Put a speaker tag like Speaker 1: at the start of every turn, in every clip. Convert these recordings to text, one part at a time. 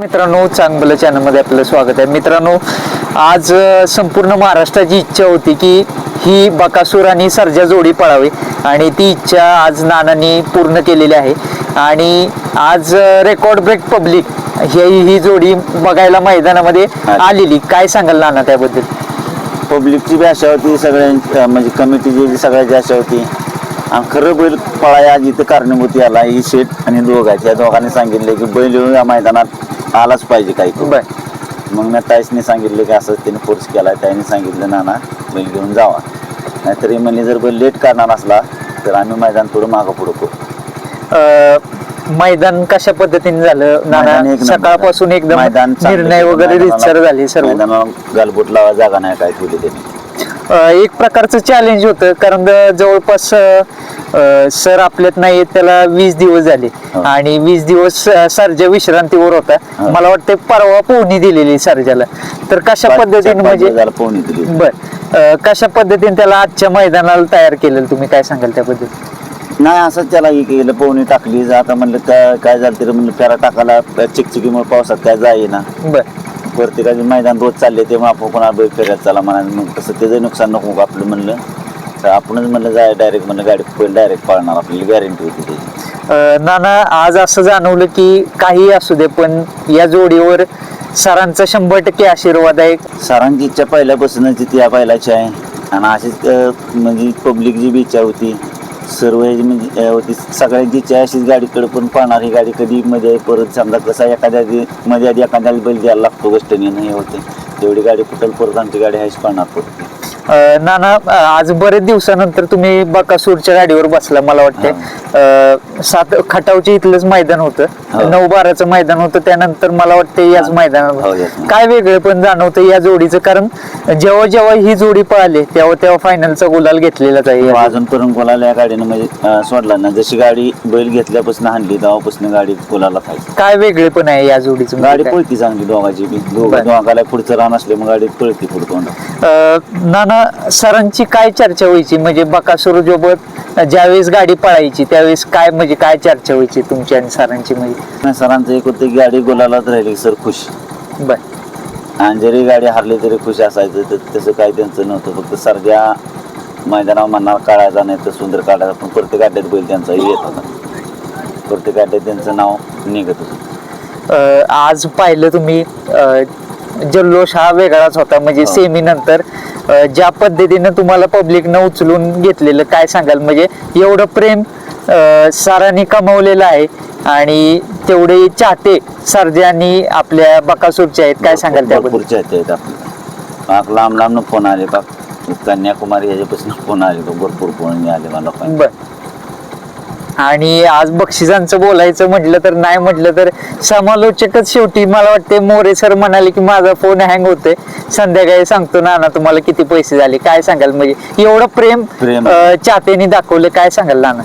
Speaker 1: मित्रांनो चांगलं चॅनलमध्ये आपलं स्वागत आहे. मित्रांनो आज संपूर्ण महाराष्ट्राची इच्छा होती की ही बकासूर आणि सर्जा जोडी पळावी. आणि ती इच्छा आज नानांनी पूर्ण केलेली आहे. आणि आज रेकॉर्ड ब्रेक पब्लिक ही ही जोडी बघायला मैदानामध्ये आलेली. काय सांगाल नाना त्याबद्दल?
Speaker 2: पब्लिकची बी आशा होती सगळ्यांची म्हणजे कमिटीची सगळ्याची आशा होती. आणि खरं बैल पळाया जिथं कारणीभूती आला ही शेठ आणि दोघ आहेत. या दोघांनी सांगितले की बैल येऊन या मैदानात आलाच पाहिजे काही करून.
Speaker 1: बर.
Speaker 2: मग मी ताईसने सांगितले की असं त्याने फोर्स केला त्याने सांगितलं नाना बैल घेऊन जावा. नाहीतरी म्हणले जर बैल लेट करणार असला तर आम्ही मैदान थोडं मागं पुढं करू.
Speaker 1: अ, मैदान कशा पद्धतीने झालं?
Speaker 2: मैदान
Speaker 1: नाना
Speaker 2: एक नंबर.
Speaker 1: सकाळपासून. एकदम
Speaker 2: मैदान चांगलं
Speaker 1: निर्णय
Speaker 2: केलं.
Speaker 1: वगैरे
Speaker 2: मैदानाला-
Speaker 1: रितसर झाले सर्व.
Speaker 2: मैदानाला गालबोट लावा जागा नाही काय ठेवली त्यांनी.
Speaker 1: अ, एक प्रकारचं चॅलेंज होतं. कारण जवळपास सर आपल्यात नाही त्याला वीस दिवस झाले.
Speaker 2: हो.
Speaker 1: आणि वीस दिवस सर्जा विश्रांतीवर होता.
Speaker 2: हो.
Speaker 1: मला वाटतं परवा पोहणी दिलेली सर्जाला. तर कशा पद्धतीने म्हणजे
Speaker 2: पोहणी दिली
Speaker 1: बर. अ, कशा पद्धतीने त्याला आजच्या मैदानाला तयार केलेलं? तुम्ही काय सांगाल त्याबद्दल
Speaker 2: नाही असंच त्याला हे केलं पोहणी टाकली. आता म्हणलं काय काय झालं तरी म्हणलं फेरा टाकायला चिकचिकीमुळे पावसात काय जाईना
Speaker 1: बर.
Speaker 2: प्रत्येकाचे मैदान रोज चालले तेव्हा आपण कोणा बैल फेऱ्यात चला म्हणा. मग तसं त्याचं नुकसान नको आपलं म्हणलं? तर आपणच म्हणलं जाय डायरेक्ट म्हणलं गाडी बैल डायरेक्ट पाळणार. आपल्याला गॅरंटी होती त्याची
Speaker 1: अ, नाना आज असं जाणवलं की काही असू दे पण या जोडीवर सरांचा शंभर टक्के आशीर्वाद आहे.
Speaker 2: सरांची इच्छा पहिल्यापासूनच ती या बैलाची आहे. आणि अशीच अं, म्हणजे पब्लिकची बी इच्छा होती सर्व ह्याची म्हणजे अं, होती सगळ्यांची इच्छा आहे अशीच गाडीकडे पण पाळणार ही गाडी कधी मध्ये परत समजा कसा एखाद्या दि- मध्ये आधी एखाद्याला बैल द्यायला लागतो गोष्टीने हे होते. तेवढी गाडी कुठं परत आमची गाडी आहेच पाळणार पडते
Speaker 1: अ, नाना अ, आज बरेच दिवसानंतर तुम्ही बकासूरच्या गाडीवर बसला मला वाटते सात खटावचे इथलंच मैदान होतं.
Speaker 2: हो.
Speaker 1: नऊ बाराचं मैदान होतं. त्यानंतर मला वाटतं याच
Speaker 2: हो,
Speaker 1: मैदानावर.
Speaker 2: याच मैदानावर.
Speaker 1: काय वेगळे पण जाणवतं या जोडीचं कारण जेव्हा जेव्हा ही जोडी पळाली तेव्हा तेव्हा फायनलचा गुलाल घेतलेलाच आहे. या
Speaker 2: अजूनपर्यंत कोणाला या गाडीनं म्हणजे अं, सोडला ना जशी गाडी बैल घेतल्यापासून हाणली तेव्हापासून गाडी कोणाला खायची
Speaker 1: काय वेगळे पण आहे या जोडीचं म्हणजे
Speaker 2: गाडी
Speaker 1: काय?
Speaker 2: पळती चांगली दोघाची बी. दोघं
Speaker 1: बरं.
Speaker 2: दोघाला पुढचं रान असले मग गाडी पळती पुढं तोंड
Speaker 1: अ, नाना सरांची काय चर्चा व्हायची? म्हणजे बकासूर सोबत ज्यावेळेस गाडी पळायची त्यावेळेस काय म्हणजे काय चर्चा व्हायची तुमची आणि सरांची म्हणजे
Speaker 2: सरांचं एक होतं की गाडी गोलालाच राहिली सर खुश.
Speaker 1: बर.
Speaker 2: आणि जरी गाडी हारली तरी खुश असायचं तर तसं काही त्यांचं नव्हतं. फक्त सरजा मैदानावर म्हणणार काढायचा नाही तर सुंदर काढायचा पण प्रत्येक अड्ड्यात बैल त्यांचा येत होता. प्रत्येक अड्ड्यात त्यांचं नाव निघत होतं.
Speaker 1: अ, आज पाहिलं तुम्ही अ, जल्लोष हा वेगळाच होता म्हणजे. सेमी नंतर अ, ज्या पद्धतीनं तुम्हाला पब्लिकनं उचलून घेतलेलं काय सांगाल? म्हणजे एवढं प्रेम अ, सरांनी कमवलेलं आहे आणि तेवढे चाहते सर्जांनी आपल्या बकासूरचे आहेत काय सांगाल त्याबद्दल?
Speaker 2: चाहते आहेत आपले. पाक लांब लांबनं फोन आले पाक कन्याकुमारी ह्याच्यापासून फोन आले तो भरपूर फोन आले मला.
Speaker 1: बर. आणि आज बक्षिसांचं बोलायचं म्हटलं तर नाही म्हटलं तर समालोचकच शेवटी मला वाटते मोरे सर म्हणाले की माझा फोन हँग होतोय. संध्याकाळी सांगतो ना ना तुम्हाला किती पैसे झाले काय सांगाल? म्हणजे एवढं प्रेम चाहत्यांनी दाखवलं काय सांगाल नाना?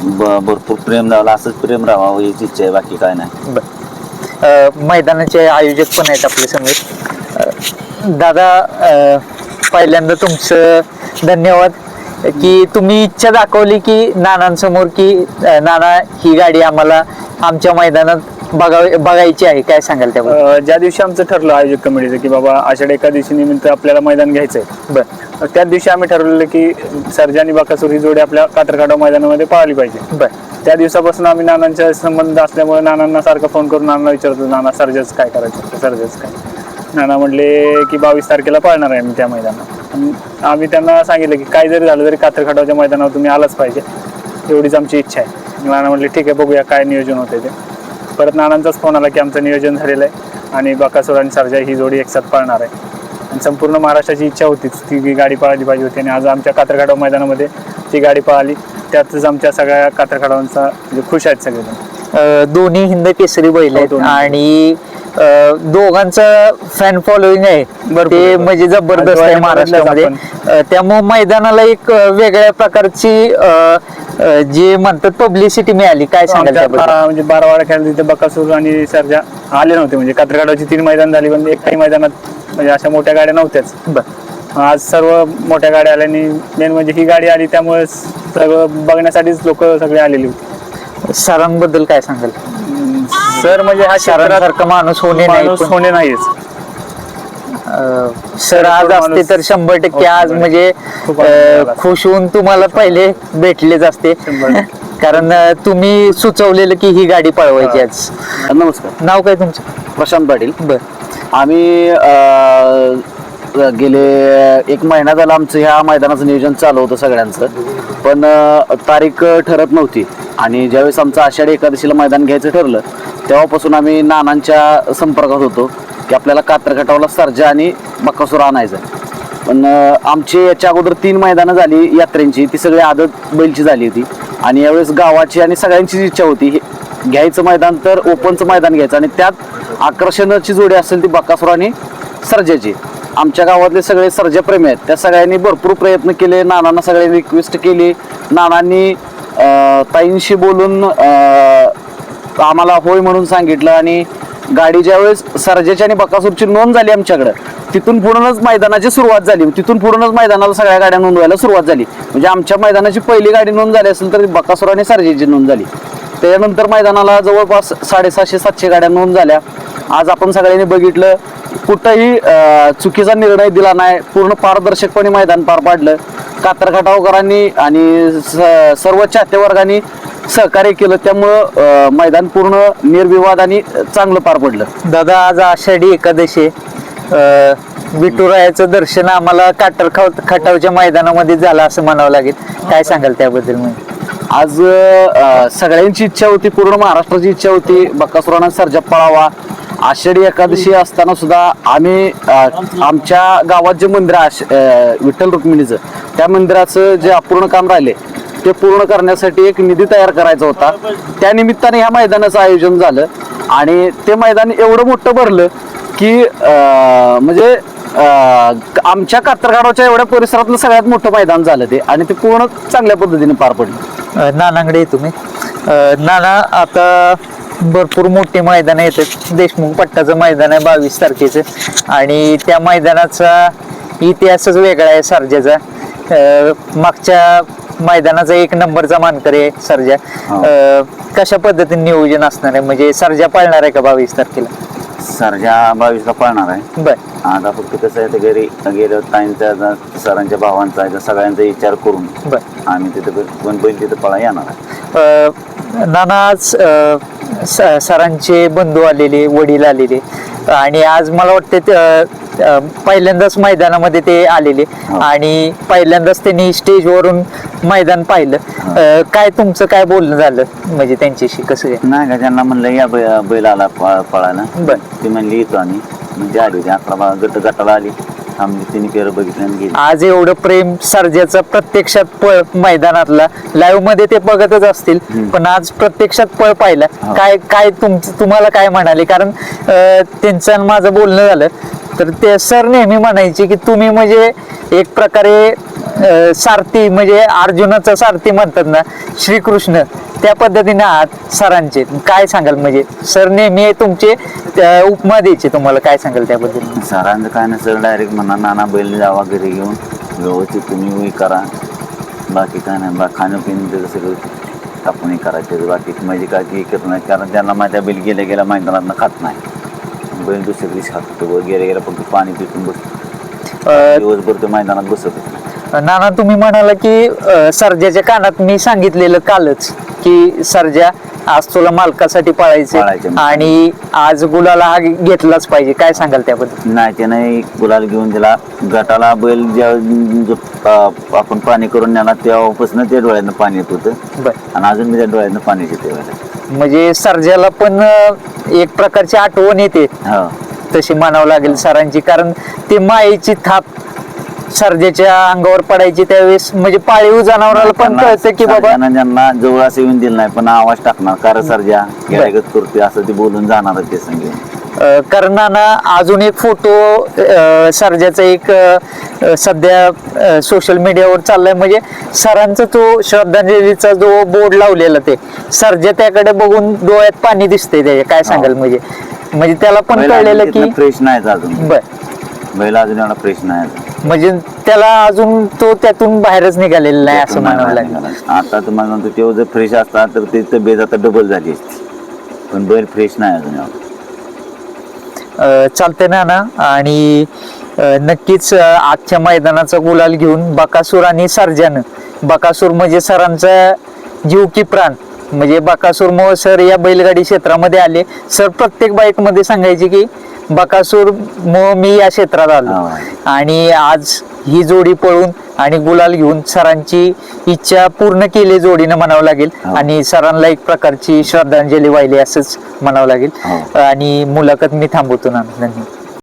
Speaker 2: ब- भरपूर प्रेम झालं असंच प्रेम राहावं हीच इच्छा आहे बाकी काय नाही.
Speaker 1: मैदानाचे आयोजक पण आहेत आपल्यासमोर दादा पहिल्यांदा तुमचं धन्यवाद. की तुम्ही इच्छा दाखवली की नानांसमोर की नाना ही गाडी आम्हाला आमच्या मैदानात बघावी बघायची आहे. काय सांगाल
Speaker 3: अ, ज्या दिवशी आमचं ठरलं आयोजक कमिटीचं की बाबा आषाढ एकादशी निमित्त आपल्याला मैदान घ्यायचंय.
Speaker 1: बर.
Speaker 3: त्याच दिवशी आम्ही ठरवलेलं की सर्जा आणि बाकासूर ही जोडी आपल्या कात्रकाडा मैदानामध्ये पाळली पाहिजे.
Speaker 1: बर.
Speaker 3: त्या दिवसापासून आम्ही नानांच्या संबंध असल्यामुळे नानांना सारखं फोन करून नाना विचारतो नाना सर्जाच काय करायचं? सर्जाच काय? नाना म्हणले की बावीस तारखेला पाळणार आहे आम्ही त्या मैदानात. आम्ही त्यांना सांगितलं की काय जरी झालं तरी कात्रखाटाच्या मैदानावर तुम्ही आलाच पाहिजे. एवढीच आमची इच्छा आहे. नाना म्हणले ठीक आहे बघूया काय नियोजन होते ते. परत नानांचाच फोन आला की आमचं नियोजन झालेलं आहे आणि बकासूर आणि सर्जा ही जोडी एकसाथ पाळणार आहे. आणि संपूर्ण महाराष्ट्राची इच्छा होतीच. ती गाडी पळाली पाहिजे होती आणि आज आमच्या कात्रखाडा मैदानामध्ये ती गाडी पळाली. त्यातच आमच्या सगळ्या कात्रखाडांचा म्हणजे खुश आहेत सगळेजण.
Speaker 1: अं, दोन्ही हिंद केसरी बैल
Speaker 3: हो,
Speaker 1: आहेत
Speaker 3: दोन्ही.
Speaker 1: आणि दोघांचं फॅन फॉलोईंग आहे. ते. म्हणजे जबरदस्त आहे महाराष्ट्रामध्ये. त्यामुळे मैदानाला एक वेगळ्या प्रकारची जे म्हणतात पब्लिसिटी मिळाली. काय
Speaker 3: बा- म्हणजे बारावाडा खेळायला तिथे बकासूर आणि सर्जा आले नव्हते. म्हणजे कात्रखाडाची तीन मैदान झाली पण एकही मैदानात म्हणजे अशा मोठ्या गाड्या नव्हत्याच. आज सर्व मोठ्या गाड्या आल्या आणि मेन म्हणजे ही गाडी आली त्यामुळे सगळं बघण्यासाठीच लोक सगळे आलेली होती.
Speaker 1: सरांबद्दल काय सांगाल?
Speaker 3: सर म्हणजे हा क्षेत्रात
Speaker 1: माणूस होणे नाही
Speaker 3: माणूस
Speaker 1: पण-
Speaker 3: होणे नाहीच.
Speaker 1: अं, सर आज असते तर शंभर टक्के आज म्हणजे
Speaker 3: खूप आनंद झाला
Speaker 1: अं,
Speaker 3: असता.
Speaker 1: खुश होऊन तुम्हाला पहिले भेटलेच असते.
Speaker 3: शंभर
Speaker 1: कारण अं, तुम्ही सुचवलेलं की ही गाडी पळवायची. आज.
Speaker 4: नमस्कार.
Speaker 1: नाव काय तुमचं?
Speaker 4: प्रशांत पाटील.
Speaker 1: बर.
Speaker 4: आम्ही अ, गेले एक महिना झाला आमचं ह्या मैदानाचं नियोजन चालू होतं सगळ्यांचं. पण अ, तारीख ठरत नव्हती. आणि ज्यावेळेस आमचं आषाढी एकादशीला मैदान घ्यायचं ठरलं तेव्हापासून आम्ही नानांच्या संपर्कात होतो की आपल्याला कात्रखटावला सर्जा आणि बक्कासूर आणायचं. पण आमची याच्या अगोदर तीन मैदानं झाली यात्रेंची ती सगळी आदत बैलची झाली होती. आणि यावेळेस गावाची आणि सगळ्यांचीच इच्छा होती हे घ्यायचं मैदान तर ओपनचं मैदान घ्यायचं आणि त्यात आकर्षणाची जोडी असेल ती बकासूर आणि सर्जाची. आमच्या गावातले सगळे सर्जाप्रेमी आहेत त्या सगळ्यांनी भरपूर प्रयत्न केले नानांना सगळ्यांनी रिक्वेस्ट केली नानांनी ताईंशी बोलून आम्हाला होय म्हणून सांगितलं आणि गाडी ज्यावेळेस सर्जेची आणि बकासूरची नोंद झाली आमच्याकडं तिथून पुढूनच मैदानाची सुरुवात झाली. तिथून पुढूनच मैदानाला सगळ्या गाड्या नोंदवायला सुरुवात झाली. म्हणजे आमच्या मैदानाची पहिली गाडी नोंद झाली असेल तर बकासूर आणि सर्जेची नोंद झाली. त्याच्यानंतर मैदानाला जवळपास साडेसहाशे सातशे गाड्या नोंद झाल्या. आज आपण सगळ्यांनी बघितलं कुठंही चुकीचा निर्णय दिला नाही पूर्ण पारदर्शकपणे मैदान पार पाडलं. कातर खटावकरांनी आणि स- सर्व चाहते वर्गाने सहकार्य केलं. त्यामुळं अं, मैदान पूर्ण निर्विवाद आणि चांगलं पार पडलं.
Speaker 1: दादा आज आषाढी एकादशी आहे. अं, विठुरायाचं दर्शन आम्हाला काटर खाव- खटावच्या मैदानामध्ये झालं असं म्हणावं लागेल. काय सांगाल त्याबद्दल म्हणजे
Speaker 4: आज अ, सगळ्यांची इच्छा होती पूर्ण महाराष्ट्राची इच्छा होती. बक्कासुराना सर्जा पळावा. आषाढी एकादशी असताना सुद्धा आम्ही आमच्या गावात जे मंदिर आहे आश- विठ्ठल रुक्मिणीचं त्या मंदिराचं जे अपूर्ण काम राहिले ते पूर्ण करण्यासाठी एक निधी तयार करायचा होता. त्या निमित्ताने ह्या मैदानाचं आयोजन झालं आणि ते मैदान एवढं मोठं भरलं की म्हणजे आमच्या कात्रगावच्या एवढ्या परिसरातलं सगळ्यात मोठं मैदान झालं ते आणि ते पूर्ण चांगल्या पद्धतीने पार पडलं.
Speaker 1: अं, नानांकडे येतो मी नाना आता भरपूर मोठी मैदान येतात देशमुख पट्टाचं मैदान आहे बावीस तारखेचं. आणि त्या मैदानाचा इतिहासच वेगळा आहे सर्जाचा. मागच्या मैदानाचा एक नंबरचा मानकरी आहे सर्जा. कशा पद्धतीने नियोजन असणार आहे? म्हणजे सर्जा पाळणार आहे का बावीस तारखेला?
Speaker 2: सरजा बावीसला पळणार आहे.
Speaker 1: बर.
Speaker 2: आता फक्त कसं आहे ते घरी गेलं ताईंचा सरांच्या भावांचा आहे, सगळ्यांचा विचार करून
Speaker 1: बर.
Speaker 2: आम्ही तिथं पण बैल तिथं पळा येणार आहे.
Speaker 1: नाना आज अ, स- सरांचे बंधू आलेले वडील आलेले. आणि आज मला वाटतं ते, अ, पहिल्यांदाच मैदानामध्ये ते आलेले. आणि पहिल्यांदाच त्यांनी स्टेजवरून मैदान पाहिलं. अ, काय तुमचं काय बोलणं झालं? म्हणजे त्यांच्याशी कसं काय?
Speaker 2: नाही का त्यांना म्हणलं या बै- बैल आला प- पळायला.
Speaker 1: बर.
Speaker 2: ती म्हणली येतो आम्ही. म्हणजे आली होती अकरा बा- गट गटाला आली. आम्ही
Speaker 1: आज एवढं प्रेम सर्जाचं प्रत्यक्षात पळ मैदानातला लाईव्हमध्ये ते बघतच असतील पण आज प्रत्यक्षात पळ पाहिला.
Speaker 2: हो.
Speaker 1: काय काय तुमचं तुम्हाला काय म्हणाले? कारण अं, त्यांचं आणि माझं बोलणं झालं. तर ते सर नेहमी म्हणायचे की तुम्ही म्हणजे एक प्रकारे सारथी म्हणजे अर्जुनाचा सारथी म्हणतात ना श्रीकृष्ण त्या पद्धतीने आहात सरांचे. काय सांगाल म्हणजे? सर नेहमी तुमचे उपमा द्यायचे तुम्हाला. काय सांगाल त्याबद्दल?
Speaker 2: सरांचं काय नसेल डायरेक्ट म्हणा नाना बैल जावा घरी घेऊन व्यवस्थित तुम्ही उई करा. बाकी काय नाही बा खाणं पिणं सगळं टाकून हे करायचं. बाकी म्हणजे काय की करत नाही कारण त्यांना माझ्या बैल गेल्या गेल्या मैदानात खात नाही. बैल दुसऱ्या दिवशी खात होतो. गेल्या गेल्या फक्त पाणी पितून बसतो
Speaker 1: अं,
Speaker 2: दिवसभर तो मैदानात बसत होतो.
Speaker 1: नाना तुम्ही म्हणाला की अ, सर्जाच्या कानात मी सांगितलेलं कालच की सर्जा आज तुला मालकासाठी पळायचे
Speaker 2: पळायचं.
Speaker 1: आणि आज गुलाला हा घेतलाच पाहिजे. काय सांगाल त्याबद्दल?
Speaker 2: नाही त्याने गुलाल घेऊन दिला गटाला बैल ज्या जो पा- आपण पाणी करून नेला तेव्हापासून ते डोळ्यातनं पाणी येत होतं.
Speaker 1: बर.
Speaker 2: आणि अजून मी त्या डोळ्यातनं पाणी येते
Speaker 1: म्हणजे सर्जाला पण अ, एक प्रकारची आठवण येते.
Speaker 2: हो.
Speaker 1: तशी म्हणावं लागेल सरांची. कारण ते मायेची थाप सर्जाच्या अंगावर पडायची त्यावेळेस म्हणजे पाळीव जनावराला पण
Speaker 2: त्यांना-
Speaker 1: कळतं की बाबा
Speaker 2: सर्जानं ज्यांना जवळ असं येऊन दिलं नाही पण आवाज टाकणार. कारण सर्जा गेल्यागत करतोय असं ते बोलून जाणार ते संगे
Speaker 1: अ, कारण नाना अजून एक फोटो सर्जाचा एक सध्या सोशल मीडियावर चाललाय. म्हणजे सरांचा तो श्रद्धांजलीचा जो बोर्ड लावलेला ते सर्जा त्याकडे बघून डोळ्यात पाणी दिसतंय त्याच्या. काय सांगाल म्हणजे? म्हणजे त्याला पण कळलेलं की
Speaker 2: फ्रेश नाही अजून.
Speaker 1: बर.
Speaker 2: बैल अजून एवढा फ्रेश नाही.
Speaker 1: म्हणजे त्याला अजून तो त्यातून बाहेरच निघालेला नाही असं म्हणावं लागेल.
Speaker 2: निघाला. आता तुम्हाला म्हणतो तेव्हा जर फ्रेश असता तर ते तब्येत आता डबल झाली असती. पण बैल फ्रेश नाही अजून एवढा.
Speaker 1: चालते ना ना? आणि नक्कीच आजच्या मैदानाचा गुलाल घेऊन बकासूर आणि सर्जन. बकासूर म्हणजे सरांचा जीव की प्राण. म्हणजे बकासूर मग सर या बैलगाडी क्षेत्रामध्ये आले. सर प्रत्येक बाईकमध्ये सांगायचे की बकासूर मी या क्षेत्रात आलो. आणि आज ही जोडी पळून आणि गुलाल घेऊन सरांची इच्छा पूर्ण केली जोडीनं म्हणावं लागेल. आणि सरांना एक प्रकारची श्रद्धांजली वाहिली असंच म्हणावं लागेल. आणि मुलाखत मी थांबवतो ना धन्यवाद